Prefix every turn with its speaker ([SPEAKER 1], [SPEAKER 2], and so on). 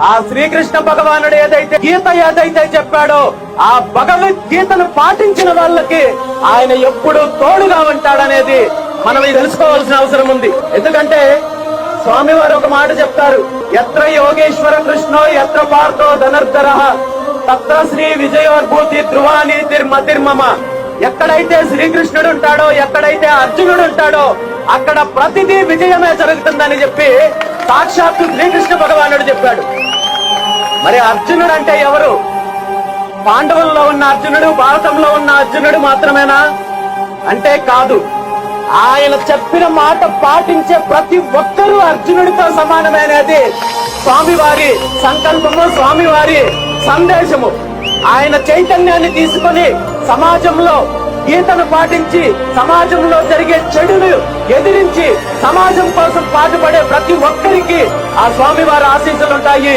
[SPEAKER 1] ఆ శ్రీకృష్ణ భగవానుడు ఏదైతే గీత ఏదైతే చెప్పాడో ఆ భగవద్గీతను పాటించిన వాళ్ళకి ఆయన ఎప్పుడు తోడుగా ఉంటాడనేది మనం తెలుసుకోవాల్సిన అవసరం ఉంది. ఎందుకంటే స్వామివారు ఒక మాట చెప్తారు ఎత్ర యోగేశ్వర కృష్ణో ఎత్ర పార్థో ధనర్ధర తత్ర శ్రీ విజయోర్భూతి ధ్రువాని తిర్మతిర్మమ ఎక్కడైతే శ్రీకృష్ణుడు ఉంటాడో ఎక్కడైతే అర్జునుడు ఉంటాడో అక్కడ ప్రతిదీ విజయమే జరుగుతుందని చెప్పి సాక్షాత్తు శ్రీకృష్ణ భగవానుడు చెప్పాడు. మరి అర్జునుడు అంటే ఎవరు? పాండవుల్లో ఉన్న అర్జునుడు భారతంలో ఉన్న అర్జునుడు మాత్రమేనా? అంటే కాదు. ఆయన చెప్పిన మాట పాటించే ప్రతి ఒక్కరూ అర్జునుడితో సమానమైనది. స్వామివారి సంకల్పము స్వామివారి సందేశము. ఆయన చైతన్యాన్ని తీసుకొని సమాజంలో గీతను పాటించి సమాజంలో జరిగే చెడును ఎదిరించి సమాజం కోసం పాటుపడే ప్రతి ఒక్కరికి ఆ స్వామివారి ఆశీస్సులుంటాయి